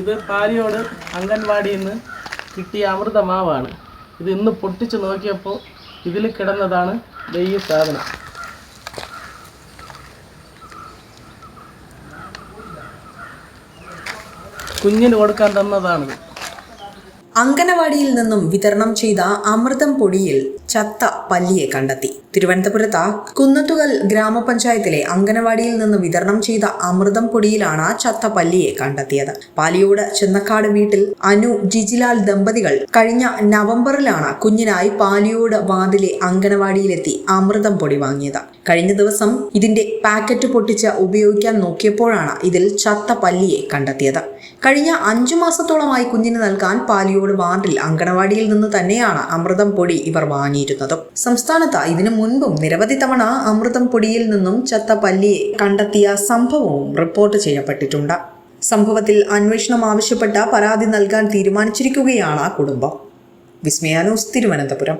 ഇത് പാലിയോട് അംഗൻവാടിയിൽ നിന്ന് കിട്ടിയ അമൃതമാവാണ്. ഇത് ഇന്ന് പൊട്ടിച്ച് നോക്കിയപ്പോൾ ഇതിൽ കിടന്നതാണ് ഈ സാധനം. കുഞ്ഞിന് കൊടുക്കാൻ തന്നതാണിത്. അങ്കനവാടിയിൽ നിന്നും വിതരണം ചെയ്ത അമൃതം പൊടിയിൽ ചത്ത പല്ലിയെ കണ്ടെത്തി. തിരുവനന്തപുരത്ത് കുന്നത്തുകൽ ഗ്രാമപഞ്ചായത്തിലെ അങ്കനവാടിയിൽ നിന്ന് വിതരണം ചെയ്ത അമൃതം പൊടിയിലാണ് ചത്ത പല്ലിയെ കണ്ടെത്തിയത്. പാലിയോട് ചെന്നക്കാട് വീട്ടിൽ അനു ജിജിലാൽ ദമ്പതികൾ കഴിഞ്ഞ നവംബറിലാണ് കുഞ്ഞിനായി പാലിയോട് വാതിലെ അങ്കനവാടിയിലെത്തി അമൃതം പൊടി വാങ്ങിയത്. കഴിഞ്ഞ ദിവസം ഇതിന്റെ പാക്കറ്റ് പൊട്ടിച്ച് ഉപയോഗിക്കാൻ നോക്കിയപ്പോഴാണ് ഇതിൽ ചത്ത പല്ലിയെ കണ്ടെത്തിയത്. കഴിഞ്ഞ അഞ്ചു മാസത്തോളമായി കുഞ്ഞിന് നൽകാൻ പാലിയോട് വാർഡിൽ അങ്കണവാടിയിൽ നിന്ന് തന്നെയാണ് അമൃതം പൊടി ഇവർ വാങ്ങിയിരുന്നത്. സംസ്ഥാനത്ത് ഇതിനു മുൻപും നിരവധി തവണ അമൃതം പൊടിയിൽ നിന്നും ചത്ത പല്ലിയെ കണ്ടെത്തിയ സംഭവവും റിപ്പോർട്ട് ചെയ്യപ്പെട്ടിട്ടുണ്ട്. സംഭവത്തിൽ അന്വേഷണം ആവശ്യപ്പെട്ട പരാതി നൽകാൻ തീരുമാനിച്ചിരിക്കുകയാണ് ആ കുടുംബം വിസ്മയാനോസ് തിരുവനന്തപുരം.